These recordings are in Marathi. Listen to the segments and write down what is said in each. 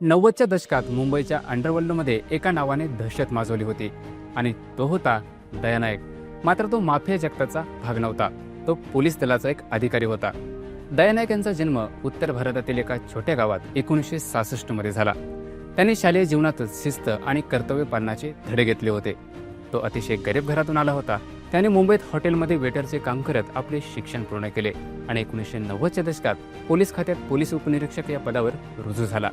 नव्वदच्या दशकात मुंबईच्या अंडरवर्ल्डमध्ये एका नावाने दहशत माजवली होती. आणि तो होता दयानायक मात्र तो माफिया जगताचा भाग नव्हता. तो पोलीस दलाचा एक अधिकारी होता. दयानायक यांचा जन्म उत्तर भारतातील एका छोट्या गावात एकोणीसशे सहासष्टमध्ये झाला. त्याने शालेय जीवनातच शिस्त आणि कर्तव्य पालनाचे धडे घेतले होते. तो अतिशय गरीब घरातून आला होता. त्याने मुंबईत हॉटेलमध्ये वेटरचे काम करत आपले शिक्षण पूर्ण केले आणि एकोणीसशे नव्वदच्या दशकात पोलीस खात्यात पोलीस उपनिरीक्षक या पदावर रुजू झाला.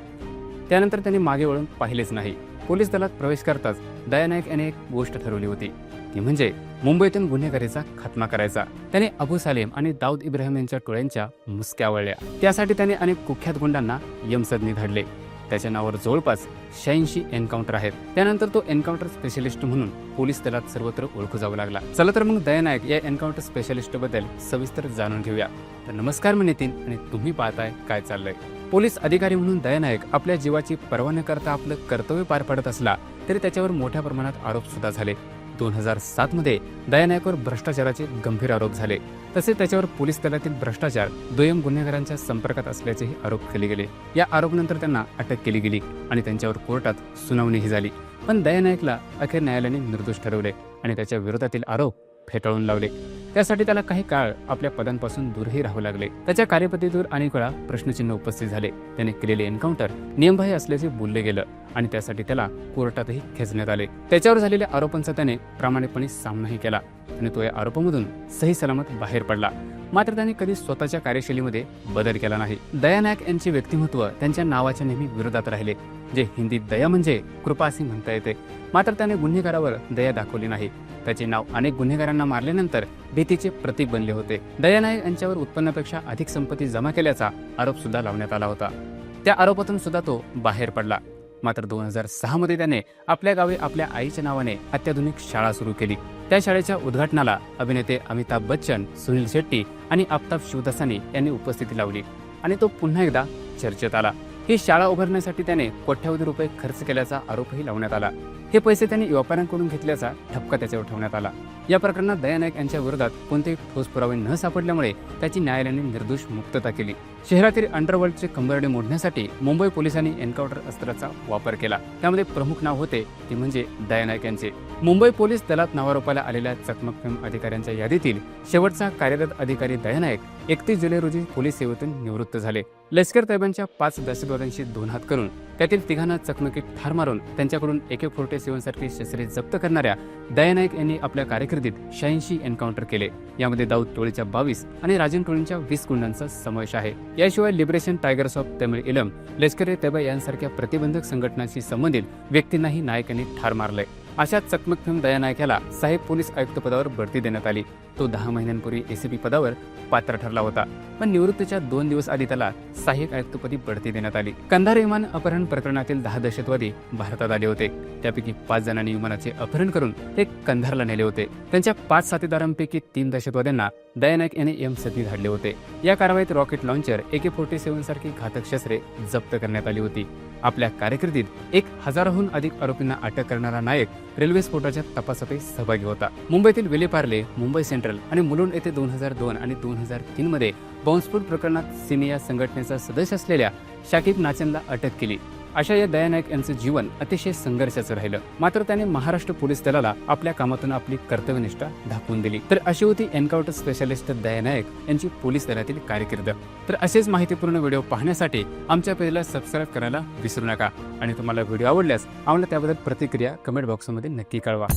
त्यानंतर त्यांनी मागे वळून पाहिलेच नाही. पोलीस दलात प्रवेश करताच दयानायक याने एक गोष्ट ठरवली होती. ती म्हणजे मुंबईतून गुन्हेगारीचा खात्मा करायचा. त्याने अबू सालेम आणि दाऊद इब्राहिम यांच्या टोळ्यांच्या मुसक्या वळल्या. त्यासाठी त्याने अनेक कुख्यात गुंडांना यमसदनी धाडले त्याच्या नावावर जवळपास शहाऐंशी एन्काउंटर आहेत. त्यानंतर तो एन्काउंटर स्पेशलिस्ट म्हणून पोलीस दलात सर्वत्र ओळखू जाऊ लागला. चला तर मग दयानायक या एन्काउंटर स्पेशलिस्टबद्दल सविस्तर जाणून घेऊया. तर नमस्कार मी नितीन आणि तुम्ही पाहताय काय चाललंय. पोलीस अधिकारी म्हणून दयानायक आपल्या जीवाची पर्वा न करता आपलं कर्तव्य पार पाडत असला तरी त्याच्यावर मोठ्या प्रमाणात आरोप सुद्धा झाले. दोन हजार सातमध्ये दयानायकवर भ्रष्टाचाराचे गंभीर आरोप झाले. तसेच त्याच्यावर पोलीस दलातील भ्रष्टाचार दुय्यम गुन्हेगारांच्या संपर्कात असल्याचेही आरोप केले गेले. या आरोपनंतर त्यांना अटक केली गेली आणि त्यांच्यावर कोर्टात सुनावणीही झाली. पण दयानायकला अखेर न्यायालयाने निर्दोष ठरवले आणि त्याच्या विरोधातील आरोप फेटाळून लावले. त्यासाठी त्याला काही काळ आपल्या पदांपासून दूरही राहू लागले. त्याच्या कार्यपद्धतीवर अनेक वेळा प्रश्नचिन्ह उपस्थित झाले. त्याने केलेले एन्काउंटर नियमबाह्य असल्याचे बोलले गेलं आणि त्यासाठी त्याला कोर्टातही खेचण्यात आले. त्याच्यावर झालेल्या आरोपांचा त्याने प्रामाणिकपणे सामनाही केला आणि तो या आरोपामधून सही सलामत बाहेर पडला. मात्र त्यांनी कधी स्वतःच्या कार्यशैलीमध्ये बदल केला नाही. दयानायक यांचे व्यक्तिमत्व त्यांच्या नावाच्या नेहमी विरोधात राहिले जे हिंदीत दया म्हणजे कृपा असे म्हणता येते. मात्र त्याने गुन्हेगारावर दया दाखवली नाही. त्याचे नाव अनेक गुन्हेगारांना मारल्यानंतर भीतीचे प्रतीक बनले होते. दयानायक यांच्यावर उत्पन्नापेक्षा अधिक संपत्ती जमा केल्याचा आरोप सुद्धा लावण्यात आला होता. त्या आरोपातून सुद्धा तो बाहेर पडला. मात्र दोन हजार सहामध्ये त्याने आपल्या गावी आपल्या आईच्या नावाने अत्याधुनिक शाळा सुरू केली. त्या शाळेच्या उद्घाटनाला अभिनेते अमिताभ बच्चन सुनील शेट्टी आणि आफताब शिवदासानी यांनी उपस्थिती लावली आणि तो पुन्हा एकदा चर्चेत आला. ही शाळा उभारण्यासाठी त्याने कोट्यावधी रुपये खर्च केल्याचा आरोपही लावण्यात आला. हे पैसे त्यांनी व्यापाऱ्यांकडून घेतल्याचा ठपका त्याच्यावर ठेवण्यात आला. या प्रकरणात दयानायक यांच्या विरोधात कोणतेही ठोस पुरावे न सापडल्यामुळे त्याची न्यायालयाने निर्दोष मुक्तता केली. शहरातील अंडरवर्ल्डचे कंबरडे मोडण्यासाठी मुंबई पोलिसांनी एन्काउंटर अस्त्राचा वापर केला. त्यामध्ये प्रमुख नाव होते ते म्हणजे दयानायक यांचे. मुंबई पोलीस दलात नावारोपाला आलेल्या चकमक अधिकाऱ्यांच्या यादीतील शेवटचा कार्यरत अधिकारी दयानायक एकतीस जुलै रोजी पोलीस सेवेतून निवृत्त झाले. लष्कर तैबांच्या पाच दहशतवाद्यांशी दोन हात करून त्यातील तिघांना चकमकीत ठार मारून त्यांच्याकडून एके फोर्टे सेव्हन शस्त्रे जप्त करणाऱ्या दयानायक यांनी आपल्या कारकिर्दीत शहाऐंशी एन्काउंटर केले. यामध्ये दाऊद टोळीच्या बावीस आणि राजन टोळींच्या वीस गुंडांचा समावेश आहे. याशिवाय लिबरेशन टायगर्स ऑफ तमिळ इलम लष्कर ए तैबा यांसारख्या प्रतिबंधक संघटनांशी संबंधित व्यक्तींनाही नायकांनी ठार मारले अशा चकमकफेम दयानायक याला साहेब पोलीस आयुक्त पदावर बढती देण्यात आली. तो दहा महिन्यांपूर्वी एसीपी पदावर पात्र ठरला होता. पण निवृत्तीच्या दोन दिवस आधी त्याला सहाय्यक आयुक्तपदी बढती देण्यात आली. कंधार विमान अपहरण प्रकरणातील दहा दहशतवादी भारतात आले होते. त्यापैकी पाच जणांनी विमानाचे अपहरण करून ते कंधारला नेले होते. त्यांच्या पाच साथीदारांपैकी तीन दहशतवाद्यांना दयानायक याने एम सती धाडले होते. या कारवाईत rocket launcher AK forty seven सारखी घातक शस्त्रे जप्त करण्यात आली होती. आपल्या कार्यकिर्दीत एक हजाराहून अधिक आरोपींना अटक करणारा नायक रेल्वे स्फोटाच्या तपासातही सहभागी होता. मुंबईतील विलेपार्ले मुंबई सेंट्रल आणि मुलुंड येथे दोन हजार दोन आणि दोन हजार तीन मध्ये बॉम्बस्फोट प्रकरणात सिमी या संघटनेचा सदस्य असलेल्या शाकिब नाचनला अटक केली. अशा या दयानायक यांचं जीवन अतिशय संघर्षाचं राहिलं. मात्र त्याने महाराष्ट्र पोलीस दलाला आपल्या कामातून आपली कर्तव्यनिष्ठा दाखवून दिली. तर अशी होती एन्काउंटर स्पेशालिस्ट दयानायक यांची पोलीस दलातील कारकीर्द. तर असेच माहितीपूर्ण व्हिडिओ पाहण्यासाठी आमच्या पेजला सबस्क्राईब करायला विसरू नका. आणि तुम्हाला व्हिडिओ आवडल्यास आम्हाला त्याबद्दल प्रतिक्रिया कमेंट बॉक्समध्ये नक्की कळवा.